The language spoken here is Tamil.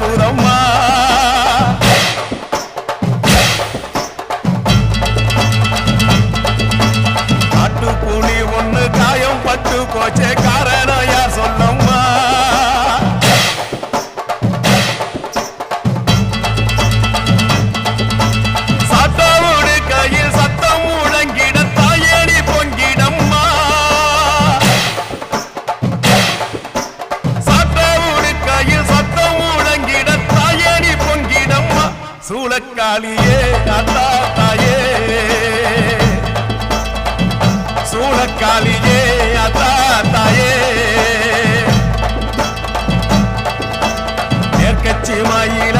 கற்பூரம்மா காட்டுக்குழி ஒன்று காயம் பட்டு போச்சே காரணம் யார் சொல்ல சூளக்காளியே தாத்தா தாயே. சூளக்காளியே அத்தா தாயே. மேற்கச்சி மாயில